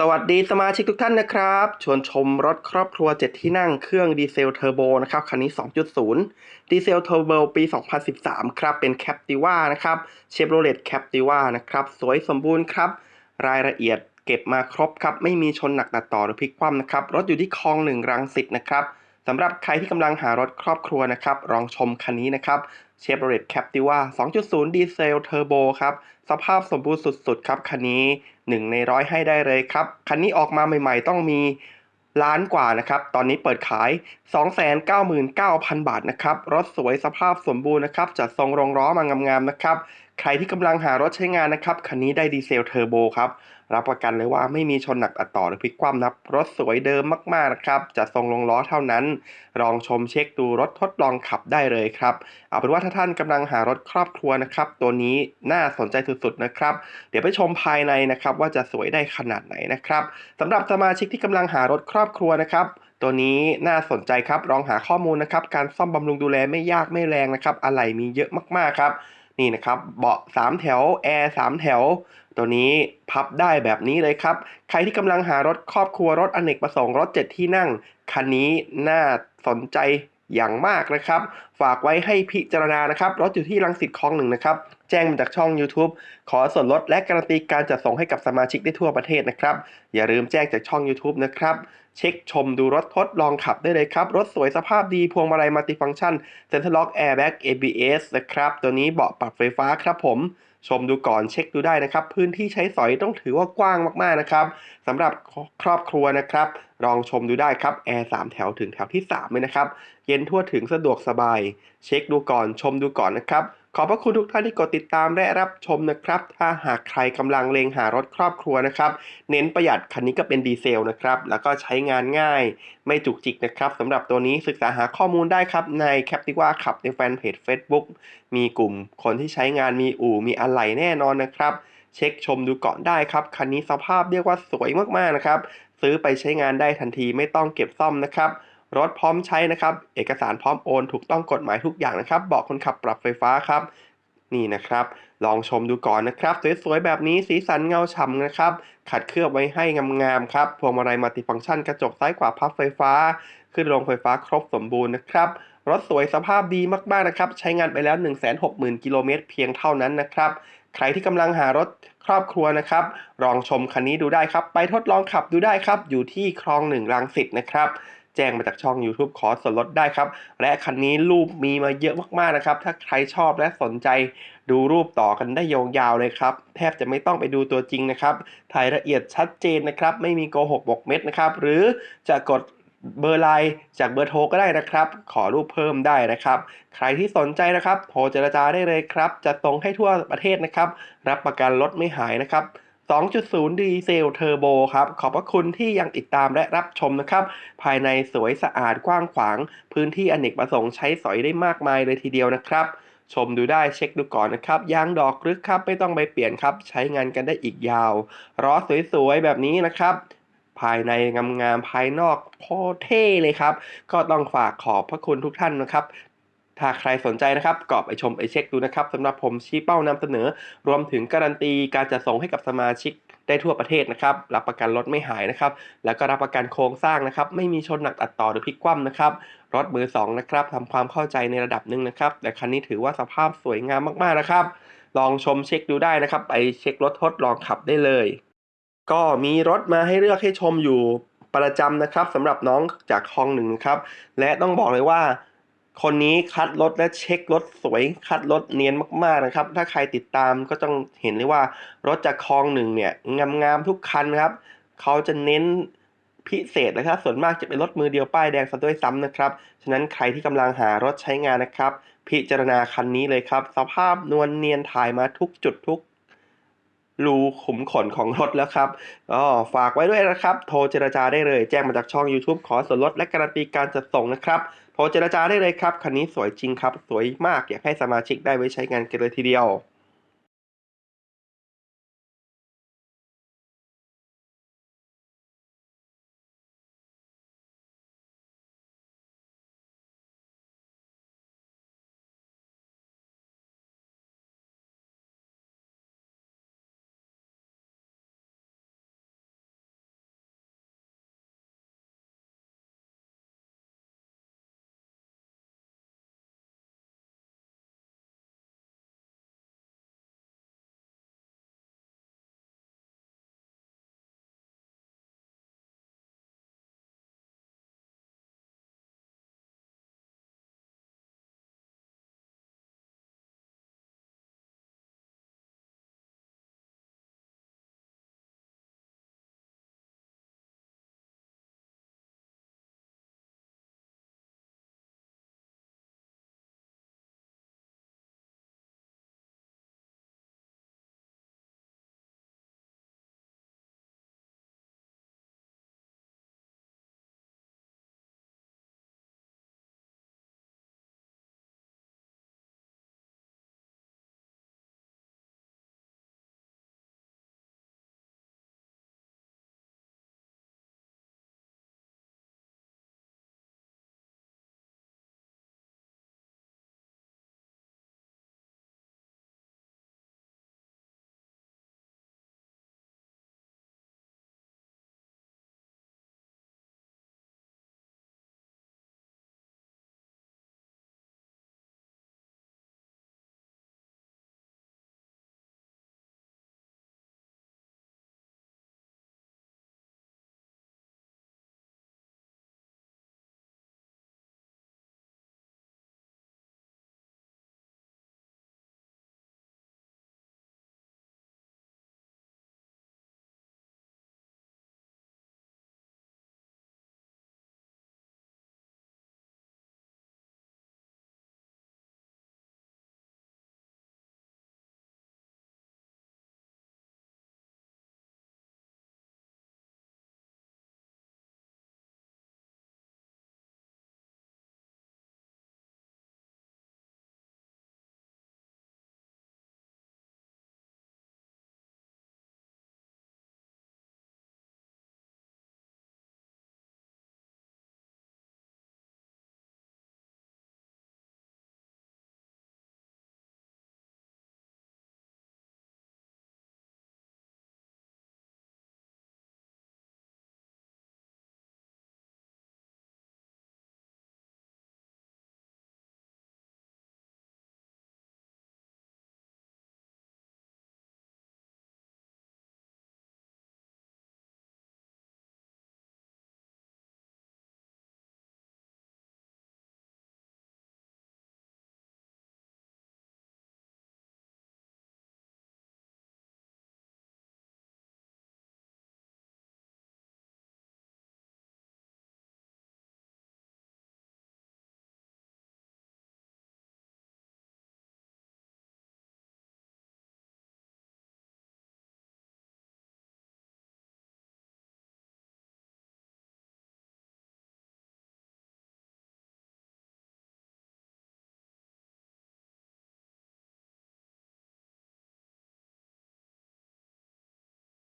สวัสดีสมาชิกทุกท่านนะครับ ชวนชมรถครอบครัว 7 ที่นั่งเครื่องดีเซลเทอร์โบนะครับ คันนี้ 2.0 ดีเซลเทอร์โบปี 2013 ครับ เป็น Captiva นะครับเชฟโรเลต Captiva นะครับ สวยสมบูรณ์ครับ รายละเอียดเก็บมาครบครับ ไม่มีชนหนักตัดต่อหรือพลิกคว่ำนะครับ รถอยู่ที่คลองหนึ่งรังสิตนะครับสำหรับใครที่กำลังหารถครอบครัวนะครับลองชมคันนี้นะครับ เชฟโรเลต Captiva 2.0 ดีเซลเทอร์โบครับ สภาพสมบูรณ์สุด ๆ ครับ คันนี้ 1 ในร้อยให้ได้เลยครับ คันนี้ออกมาใหม่ ๆ ต้องมีล้านกว่านะครับ ตอนนี้เปิดขาย 299,000 บาทนะครับ รถสวยสภาพสมบูรณ์นะครับ จัดทรงรองล้อมางามๆนะครับ ใครที่กำลังหารถใช้งานนะครับ คันนี้ได้ดีเซลเทอร์โบครับ รับประกันเลยว่าไม่มีชนหนักตัดต่อหรือพลิกคว่ำนะครับรถสวยเดิมมากๆนะครับจัดทรงลงล้อเท่านั้น ลองชมเช็คดูรถทดลองขับได้เลยครับ เอาเป็นว่าถ้าท่านกำลังหารถครอบครัวนะครับ ตัวนี้น่าสนใจสุดๆนะครับ เดี๋ยวไปชมภายในนะครับ ว่าจะสวยได้ขนาดไหนนะครับสำหรับสมาชิกที่กำลังหารถครอบครัวนะครับตัวนี้น่าสนใจครับลองหาข้อมูลนะครับ การซ่อมบำรุงดูแลไม่ยากไม่แรงนะครับ อะไหล่มีเยอะมากๆครับ นี่นะครับเบาะ 3 แถวแอร์3แถว ตัวนี้พับได้แบบนี้เลยครับ ใครที่กำลังหารถครอบครัวรถอเนกประสงค์รถ 7 ที่นั่ง คันนี้น่าสนใจ อย่างมากนะครับ ฝากไว้ให้พิจารณานะครับ รถอยู่ที่รังสิตคลองหนึ่งนะครับ แจ้งมาจากช่อง YouTube ขอส่วนลดและการันตีการจัดส่งให้กับสมาชิกได้ทั่วประเทศนะครับ อย่าลืมแจ้งจากช่อง YouTube นะครับ เช็คชมดูรถทดลองขับได้เลยครับ รถสวยสภาพดีพวงมาลัยมัลติฟังก์ชันเซ็นทรัลล็อกแอร์แบ็ก ABS นะครับ ตัวนี้เบาะปรับไฟฟ้าครับผม ชมดูก่อนเช็คดูได้นะครับ พื้นที่ใช้สอยต้องถือว่ากว้างมากๆนะครับสำหรับครอบครัวนะครับ ลองชมดูได้ครับแอร์3แถวถึงแถวที่3เลยนะครับ เย็นทั่วถึงสะดวกสบาย เช็คดูก่อนชมดูก่อนนะครับ ขอบพระคุณทุกท่านที่กดติดตามและรับชมนะครับ ถ้าหากใครกำลังเลงหารถครอบครัวนะครับ เน้นประหยัดคันนี้ก็เป็นดีเซลนะครับ แล้วก็ใช้งานง่ายไม่จุกจิกนะครับสำหรับตัวนี้ศึกษาหาข้อมูลได้ครับ ใน Captiva ขับในแฟนเพจ Facebook มีกลุ่มคนที่ใช้งานมีอู่มีอะไหล่แน่นอนนะครับ เช็คชมดูก่อนได้ครับ คันนี้สภาพเรียกว่าสวยมากๆนะครับ ซื้อไปใช้งานได้ทันทีไม่ต้องเก็บซ่อมนะครับ รถพร้อมใช้นะครับ เอกสารพร้อมโอน ถูกต้องกฎหมายทุกอย่างนะครับบาะคนขับปรับไฟฟ้าครับ นี่นะครับ ลองชมดูก่อนนะครับ สวยๆ แบบนี้สีสันเงาฉ่ำนะครับ ขัดเคลือบไว้ให้งามๆครับพวงมาลัยมัลติฟังก์ชันกระจกซ้ายขวาพับไฟฟ้า ขึ้นลงไฟฟ้าครบสมบูรณ์นะครับรถสวยสภาพดีมากๆนะครับ ใช้งานไปแล้ว 160,000 กิโลเมตรเพียงเท่านั้นนะครับ ใครที่กำลังหารถครอบครัวนะครับ ลองชมคันนี้ดูได้ครับ ไปทดลองขับดูได้ครับ อยู่ที่คลองหนึ่งรังสิตนะครับ แจ้งมาจากช่อง YouTube ขอส่วนลดได้ครับ และคันนี้รูปมีมาเยอะมากๆนะครับ ถ้าใครชอบและสนใจดูรูปต่อกันได้ยาวๆเลยครับ แทบจะไม่ต้องไปดูตัวจริงนะครับถ่ายละเอียดชัดเจนนะครับ ไม่มีโกหกบอกเม็ดนะครับ หรือจะกดเบอร์ไลน์จากเบอร์โทรก็ได้นะครับ ขอรูปเพิ่มได้นะครับ ใครที่สนใจนะครับ โทรเจรจาได้เลยครับ จะส่งให้ทั่วประเทศนะครับ รับประกันรถไม่หายนะครับ 2.0 ดีเซลเทอร์โบครับ ขอบพระคุณที่ยังติดตามและรับชมนะครับ ภายในสวยสะอาดกว้างขวาง พื้นที่อเนกประสงค์ใช้สอยได้มากมายเลยทีเดียวนะครับ ชมดูได้เช็คดูก่อนนะครับ ยางดอกลึกครับ ไม่ต้องไปเปลี่ยนครับ ใช้งานกันได้อีกยาวล้อสวยๆ แบบนี้นะครับภายในงามๆภายนอกโคเท่เลยครับ ก็ต้องฝากขอบพระคุณทุกท่านนะครับ ถ้าใครสนใจนะครับก็ไปชมไปเช็คดูนะครับสำหรับผมชี้เป้านำเสนอ รวมถึงการันตีการจัดส่งให้กับสมาชิกได้ทั่วประเทศนะครับ รับประกันรถไม่หายนะครับ แล้วก็รับประกันโครงสร้างนะครับ ไม่มีชนหนักตัดต่อหรือพลิกคว่ำนะครับ รถมือสองนะครับทำความเข้าใจในระดับหนึ่งนะครับ แต่คันนี้ถือว่าสภาพสวยงามมากๆนะครับ ลองชมเช็คดูได้นะครับ ไปเช็ครถทดลองขับได้เลย ก็มีรถมาให้เลือกให้ชมอยู่ประจำนะครับสำหรับน้องจากคลองหนึ่งนะครับ และต้องบอกเลยว่า คนนี้คัดรถและเช็ครถสวย คัดรถเนียนมากๆนะครับ ถ้าใครติดตามก็ต้องเห็นเลยว่ารถจากคลองหนึ่งเนี่ยงามๆทุกคันครับเขาจะเน้นพิเศษนะครับ ส่วนมากจะเป็นรถมือเดียวป้ายแดงซะด้วยซ้ำนะครับ ฉะนั้นใครที่กำลังหารถใช้งานนะครับ พิจารณาคันนี้เลยครับ สภาพนวลเนียนถ่ายมาทุกจุดทุกรูขุมขนของรถแล้วครับก็ฝากไว้ด้วยนะครับ โทรเจรจาได้เลย แจ้งมาจากช่อง YouTube ขอส่วนลดและการันตีการจัดส่งนะครับ โทรเจรจาได้เลยครับ คันนี้สวยจริงครับ สวยมากอยากให้สมาชิกได้ไว้ใช้งานกันเลยทีเดียว